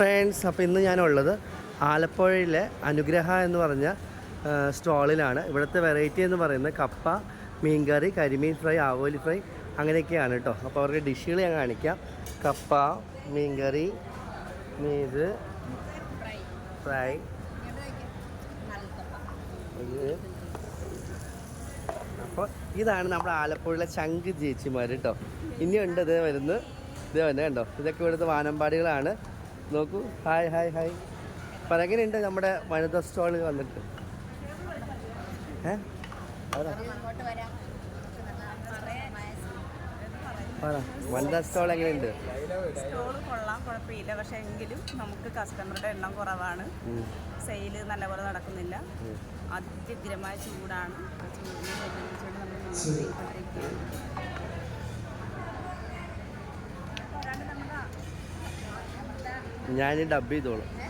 Friends അപ്പോൾ ഇന്ന് ഞാനുള്ളത് ആലപ്പുഴയിലെ അനുഗ്രഹ എന്ന് പറഞ്ഞ സ്റ്റോളിലാണ്. ഇവിടുത്തെ വെറൈറ്റി എന്ന് പറയുന്നത് കപ്പ മീൻകറി കരിമീൻ ഫ്രൈ ആവോലി ഫ്രൈ അങ്ങനെയൊക്കെയാണ് കേട്ടോ. അപ്പോൾ അവർക്ക് ഡിഷുകൾ ഞാൻ കാണിക്കാം. കപ്പ മീൻകറി മീത് ഫ്രൈ. അപ്പോൾ ഇതാണ് നമ്മുടെ ആലപ്പുഴയിലെ ചങ്ക് ചേച്ചിമാർ കേട്ടോ. ഇനിയുണ്ട് ഇത് വരുന്നത്. ഇത് തന്നെ കണ്ടോ? ഇതൊക്കെ ഇവിടുത്തെ വാനമ്പാടികളാണ്. നോക്കൂ. ഹായ് ഹായ് ഹായ് അപ്പം എങ്ങനെയുണ്ട് നമ്മുടെ വനിതാ സ്റ്റോളിൽ വന്നിട്ട്? ഏ? വനിതാ സ്റ്റോൾ എങ്ങനെയുണ്ട്? സ്റ്റോൾ കൊള്ളാം കുഴപ്പമില്ല. പക്ഷേ എങ്കിലും നമുക്ക് കസ്റ്റമറുടെ എണ്ണം കുറവാണ്. സെയിൽ നല്ലപോലെ നടക്കുന്നില്ല. അതിഗ്രമായ ചൂടാണ്. ചൂടിനെ നമ്മൾ ഞാൻ ഡബ് ചെയ്തോളും.